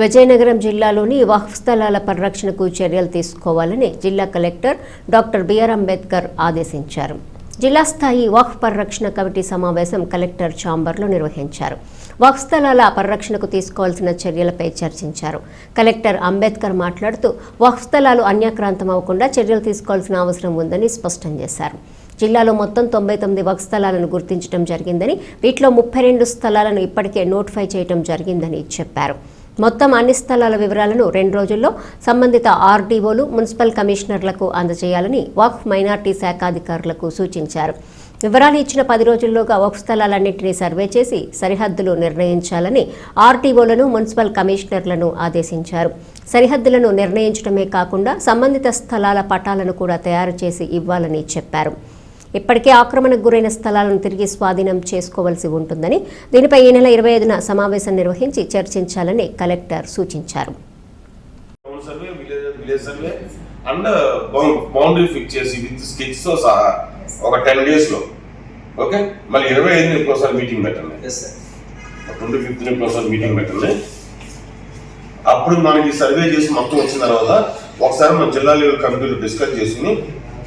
విజయనగరం జిల్లాలోని వక్ఫ్ స్థలాల పరిరక్షణకు చర్యలు తీసుకోవాలని జిల్లా కలెక్టర్ డాక్టర్ బిఆర్ అంబేద్కర్ ఆదేశించారు. జిల్లా స్థాయి వక్ఫ్ పరిరక్షణ కమిటీ సమావేశం కలెక్టర్ ఛాంబర్లో నిర్వహించారు. వక్ఫ్ స్థలాల పరిరక్షణకు తీసుకోవాల్సిన చర్యలపై చర్చించారు. కలెక్టర్ అంబేద్కర్ మాట్లాడుతూ వక్ఫ్ స్థలాలు అన్యాక్రాంతం అవ్వకుండా చర్యలు తీసుకోవాల్సిన అవసరం ఉందని స్పష్టం చేశారు. జిల్లాలో మొత్తం తొంభై తొమ్మిది వక్ స్థలాలను గుర్తించడం జరిగిందని వీటిలో ముప్పై రెండు స్థలాలను ఇప్పటికే నోటిఫై చేయడం జరిగిందని చెప్పారు. మొత్తం అన్ని స్థలాల వివరాలను రెండు రోజుల్లో సంబంధిత ఆర్డీఓలు మున్సిపల్ కమిషనర్లకు అందజేయాలని వక్ఫ్ మైనార్టీ శాఖ అధికారులకు సూచించారు. వివరాలు ఇచ్చిన పది రోజుల్లోగా వక్ఫ్ స్థలాలన్నింటినీ సర్వే చేసి సరిహద్దులు నిర్ణయించాలని ఆర్టీఓలను మున్సిపల్ కమిషనర్లను ఆదేశించారు. సరిహద్దులను నిర్ణయించడమే కాకుండా సంబంధిత స్థలాల పటాలను కూడా తయారు చేసి ఇవ్వాలని చెప్పారు. ఇప్పటికే ఆక్రమణకు గురైన స్థలాలను తిరిగి స్వాధీనం చేసుకోవాల్సి ఉంటుందని దీనిపై ఈ నెల ఇరవై ఐదున సమావేశం నిర్వహించి చర్చించాలని కలెక్టర్ సూచించారు. Town survey village village survey and boundary fix చేసి విత్ స్కెచ్తో సహా ఒక టెన్ డేస్లో. ఓకే మళ్ళీ ఇరవై ఐదు ఇంకోసారి మీటింగ్ పెట్టండి. ఎస్ సార్ ట్వంటీ ఫిఫ్త్ ఇంకోసారి మీటింగ్ పెట్టండి. అప్పుడు మనకి సర్వే చేసి మొత్తం వచ్చిన తర్వాత ఒకసారి మన జిల్లా లెవెల్ కమిటీలో డిస్కస్ చేసుకుని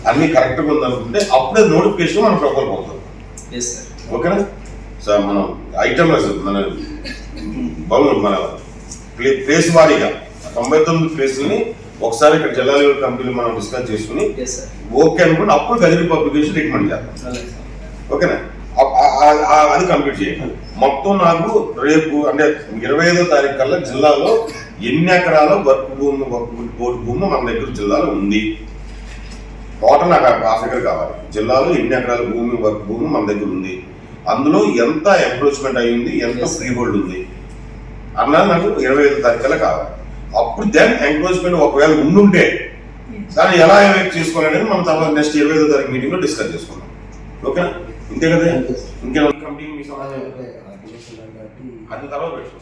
అన్ని కరెక్ట్గా ఉందనుకుంటే అప్పుడే నోటిఫికేషన్ మన ఎస్ సార్ ఓకేనా? సార్ మనం ఐటమ్ మన బౌండ్ మన ప్లే ప్లేస్ వారీగా తొంభై తొమ్మిది ప్లేస్ని ఒకసారి ఇక్కడ జిల్లా లెవెల్ కంపెనీలు మనం డిస్కస్ చేసుకుని ఓకే అనుకుంటే అప్పుడు గదిరి పబ్లికేషన్ రికమెండ్ సార్ ఓకేనా? అది కంప్లీట్ చేయాలి మొత్తం నాకు రేపు అంటే ఇరవై ఐదో తారీఖు కల్లా జిల్లాలో ఎన్ని ఎకరాల వర్క్ భూమి వర్క్ బోర్డు భూమి మన దగ్గర జిల్లాలో ఉంది? టోటల్ నాకు ఆ ఫిగర్ కావాలి. జిల్లాలో ఎన్ని ఎకరాల భూమి వర్క్ భూమి మన దగ్గర ఉంది? అందులో ఎంత ఎంక్రోచ్మెంట్ అయ్యింది? ఎంత. ఫ్రీ హోల్డ్ ఉంది? అన్నది నాకు ఇరవై ఐదు తారీఖుల కావాలి. అప్పుడు దెన్ ఎంక్రోచ్మెంట్ ఒకవేళ ఉండుంటే దాన్ని ఎలా ఎవాక్ట్ చేసుకోవాలనేది మనం తర్వాత నెక్స్ట్ ఇరవై ఐదో తారీఖు మీటింగ్లో డిస్కస్ చేసుకుందాం. ఓకేనా? ఇంతే కదా? ఇంకేమైనా మీ అది తర్వాత పెట్టుకోండి